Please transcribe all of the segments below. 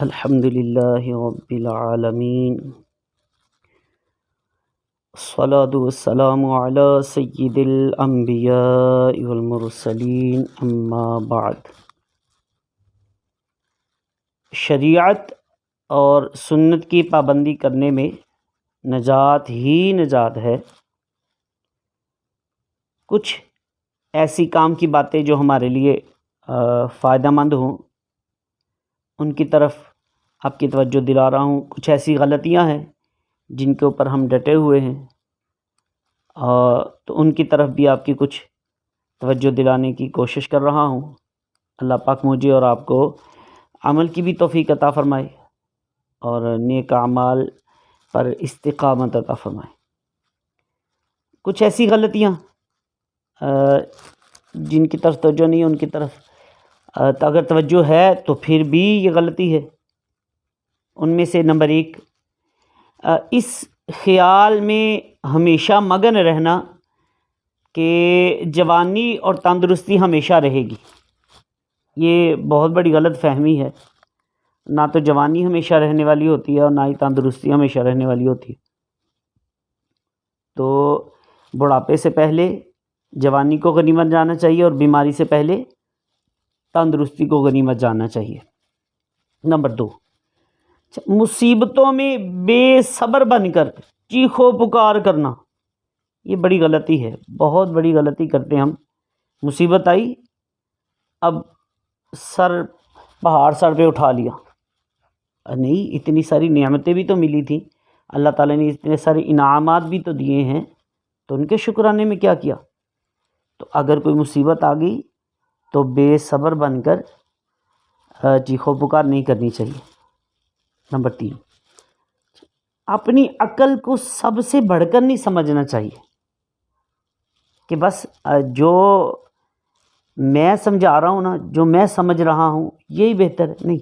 अल्हम्दुलिल्लाहि रब्बिल आलमीन अस्सलातु वस्सलामु अला सय्यिदिल अंबिया वल मुरसलीन अम्मा बाद शरीयत और सुन्नत की पाबंदी करने में नजात ही नजात है। कुछ ऐसी काम की बातें जो हमारे लिए फ़ायदेमंद हों उनकी तरफ़ आपकी तवज्जो दिला रहा हूँ। कुछ ऐसी गलतियाँ हैं जिनके ऊपर हम डटे हुए हैं। और तो उनकी तरफ़ भी आपकी कुछ तवज्जो दिलाने की कोशिश कर रहा हूँ। अल्लाह पाक मुझे और आपको अमल की भी तोफ़ी अता फ़रमाए और नेक अमाल पर इस्तिकामत अता फ़रमाए। कुछ ऐसी गलतियाँ जिनकी तरफ़ तवज्जो नहीं उनकी तरफ़ तो अगर तवज्जो है तो फिर भी ये गलती है। उनमें से नंबर एक इस ख़्याल में हमेशा मगन रहना कि जवानी और तंदुरुस्ती हमेशा रहेगी। ये बहुत बड़ी गलत फहमी है। ना तो जवानी हमेशा रहने वाली होती है और ना ही तंदुरुस्ती हमेशा रहने वाली होती है। तो बुढ़ापे से पहले, जवानी को गनीमत जाना चाहिए और बीमारी से पहले तंदुरुस्ती को गनीमत जानना चाहिए। नंबर दो अच्छा, मुसीबतों में बेसब्र बनकर चीखो पुकार करना। ये बड़ी गलती है बहुत बड़ी गलती करते हैं हम। मुसीबत आई अब सर पहाड़ सर पे उठा लिया। नहीं इतनी सारी नियामतें भी तो मिली थी। अल्लाह ताला ने इतने सारे इनामात भी तो दिए हैं तो उनके शुक्राने में क्या किया? तो अगर कोई मुसीबत आ गई तो बेसब्र बनकर चीखो पुकार नहीं करनी चाहिए। नंबर तीन। अपनी अकल को सबसे बढ़कर नहीं समझना चाहिए। कि बस जो मैं समझा रहा हूँ ना जो मैं समझ रहा हूँ यही बेहतर है। नहीं।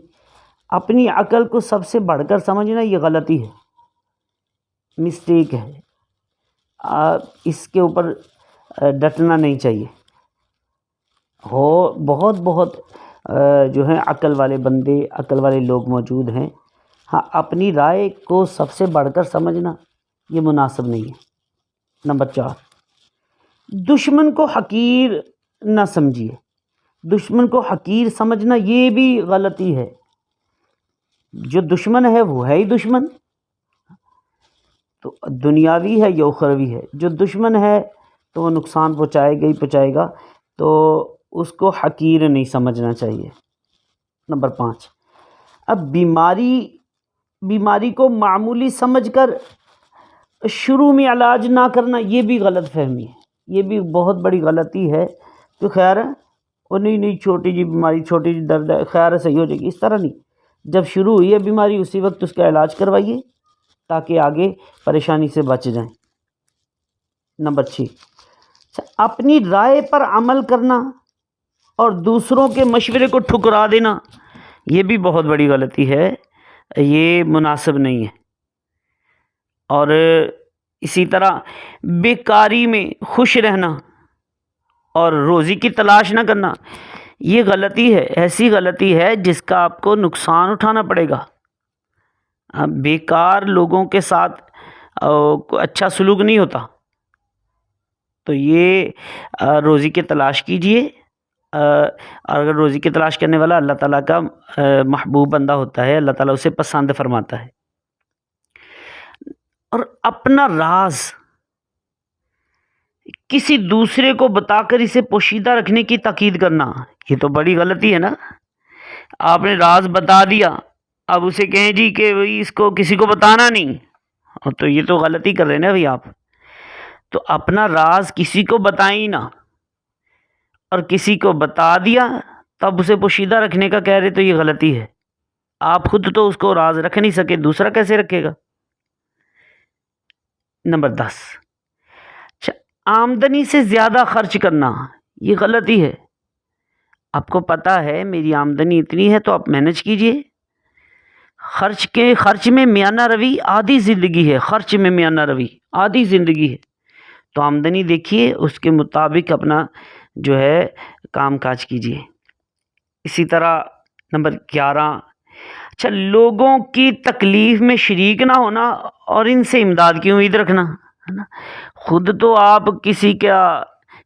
अपनी अकल को सबसे बढ़कर समझना ये गलती है। मिस्टेक है। आ, इसके ऊपर डटना नहीं चाहिए। हो, बहुत बहुत जो है अकल वाले बंदे, अकल वाले लोग मौजूद हैं। हाँ अपनी राय को सबसे बढ़कर समझना, ये मुनासिब नहीं है। नंबर चार, दुश्मन को हकीर ना समझिए। दुश्मन को हकीर समझना ये भी गलती है। जो दुश्मन है, वो है ही दुश्मन। तो दुनियावी है या उखरवी है। जो दुश्मन है तो वो नुकसान पहुँचाएगा ही पहुँचाएगा। तो उसको हकीर नहीं समझना चाहिए। नंबर पाँच। अब बीमारी बीमारी को मामूली समझकर शुरू में इलाज ना करना, ये भी गलत फहमी है। ये भी बहुत बड़ी गलती है। तो खैर, वो नहीं नहीं, छोटी जी बीमारी, छोटी जी दर्द है खैर, सही हो जाएगी। इस तरह नहीं। जब शुरू हुई है बीमारी, उसी वक्त उसका इलाज करवाइए, ताकि आगे परेशानी से बच जाएँ। नंबर छः अच्छा अपनी राय पर अमल करना और दूसरों के मशवरे को ठुकरा देना, ये भी बहुत बड़ी गलती है। ये मुनासिब नहीं है। और इसी तरह बेकारी में खुश रहना और रोज़ी की तलाश ना करना, ये गलती है, ऐसी गलती है जिसका आपको नुकसान उठाना पड़ेगा। बेकार लोगों के साथ अच्छा सलूक नहीं होता। तो ये रोज़ी की तलाश कीजिए। अगर रोज़ी की तलाश करने वाला अल्लाह ताला का महबूब बंदा होता है, अल्लाह ताला उसे पसंद फरमाता है। और अपना राज किसी दूसरे को बताकर इसे पोशीदा रखने की ताकीद करना, ये तो बड़ी गलती है ना? आपने राज बता दिया, अब उसे कहें जी कि भाई इसको किसी को बताना नहीं। तो ये तो गलती कर रहे हैं ना भाई आप। तो अपना राज किसी को बताई ना। और किसी को बता दिया, तब उसे पोशीदा रखने का कह रहे तो ये गलती है। आप खुद तो उसको राज रख नहीं सके, दूसरा कैसे रखेगा? नंबर दस। अच्छा आमदनी से ज़्यादा खर्च करना, ये गलती है। आपको पता है, मेरी आमदनी इतनी है तो आप मैनेज कीजिए। खर्च के, खर्च में मियाना रवि आधी ज़िंदगी है। खर्च में मियाना रवि आधी ज़िंदगी है। तो आमदनी देखिए, उसके मुताबिक अपना जो है काम काज कीजिए। इसी तरह नंबर ग्यारह अच्छा लोगों की तकलीफ़ में शरीक ना होना और इनसे इमदाद की उम्मीद रखना, है ना? ख़ुद तो आप किसी का,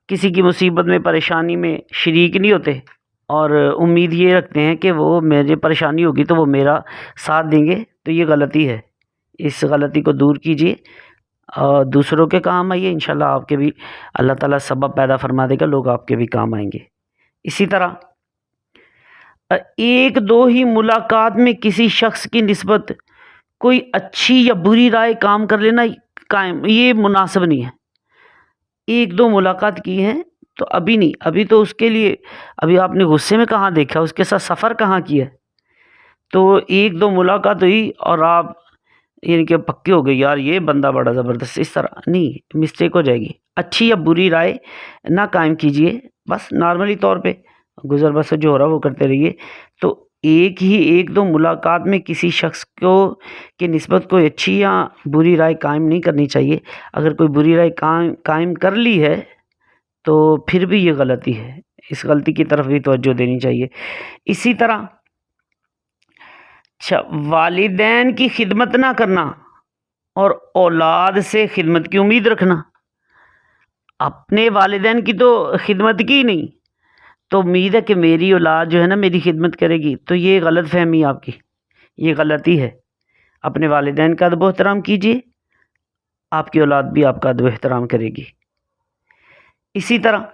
किसी की मुसीबत में, परेशानी में शरीक नहीं होते और उम्मीद ये रखते हैं कि वो मेरे, परेशानी होगी तो वो मेरा साथ देंगे तो ये गलती है। इस गलती को दूर कीजिए। और दूसरों के काम आइए, इंशाल्लाह आपके भी, अल्लाह ताला सबब पैदा फरमा देगा, लोग आपके भी काम आएँगे। इसी तरह एक दो ही मुलाकात में किसी शख्स की नस्बत कोई अच्छी या बुरी राय काम कर लेना कायम, ये मुनासिब नहीं है। एक दो मुलाकात की है तो अभी नहीं, अभी तो उसके लिए, अभी आपने गुस्से में कहाँ देखा, उसके साथ सफ़र कहाँ किया? तो एक दो मुलाकात हुई और आप यानी कि पक्के हो गए यार, ये बंदा बड़ा ज़बरदस्त, इस तरह, नहीं मिस्टेक हो जाएगी। अच्छी या बुरी राय ना कायम कीजिए, बस नॉर्मली तौर पे, गुज़र बसर जो हो रहा है वो करते रहिए। तो एक ही, एक दो मुलाकात में किसी शख्स को, की नस्बत कोई अच्छी या बुरी राय कायम नहीं करनी चाहिए। अगर कोई बुरी राय कायम कायम कर ली है तो फिर भी ये गलती है। इस गलती की तरफ़ भी तवज्जो देनी चाहिए। इसी तरह अच्छा वालिदैन की खिदमत ना करना और औलाद से खिदमत की उम्मीद रखना। अपने वालिदैन की तो खिदमत की नहीं तो उम्मीद है कि मेरी औलाद जो है ना, मेरी खिदमत करेगी। तो ये गलत फहमी आपकी, ये गलती है। अपने वालिदैन का अदब एहतराम कीजिए, आपकी औलाद भी आपका अदब एहतराम करेगी। इसी तरह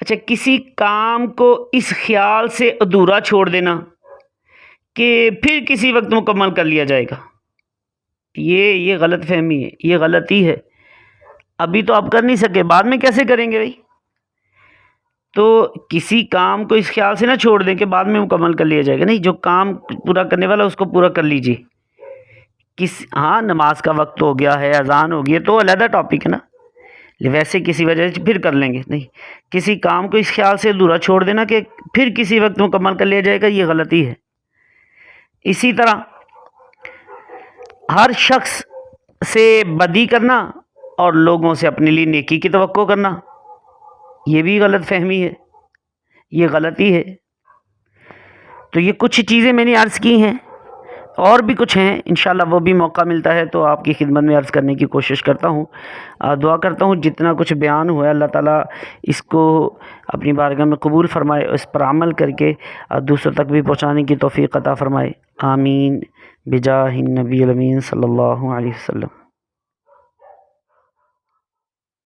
अच्छा किसी काम को इस ख्याल से अधूरा छोड़ देना कि फिर किसी वक्त मुकम्मल कर लिया जाएगा। ये ये गलत फहमी है, ये गलती है। अभी तो आप कर नहीं सके, बाद में कैसे करेंगे भाई? तो किसी काम को इस ख्याल से ना छोड़ दें कि बाद में मुकम्मल कर लिया जाएगा। नहीं, जो काम पूरा करने वाला उसको पूरा कर लीजिए। किस हाँ नमाज़ का वक्त हो गया है, अजान हो गया तो अलहदा टॉपिक है ना। वैसे किसी वजह से फिर कर लेंगे। नहीं, किसी काम को इस ख्याल से अधूरा छोड़ देना कि फिर किसी वक्त मुकम्मल कर लिया जाएगा, ये गलती है। इसी तरह हर शख्स से बदी करना और लोगों से अपने लिए नेकी की तो करना, ये भी गलत फहमी है, ये गलती है। तो ये कुछ चीज़ें मैंने अर्ज़ की हैं। और भी कुछ हैं इन वो भी मौका मिलता है तो आपकी खिदमत में अर्ज़ करने की कोशिश करता हूँ। दुआ करता हूँ, जितना कुछ बयान हुआ है, अल्लाह ताला इसको अपनी बारगाह में कबूल फरमाए, इस पर अमल करके दूसरों तक भी पहुँचाने की तोफ़ी अता फ़रमाए। आमीन। बिजा नबी सल्लल्लाहु अलैहि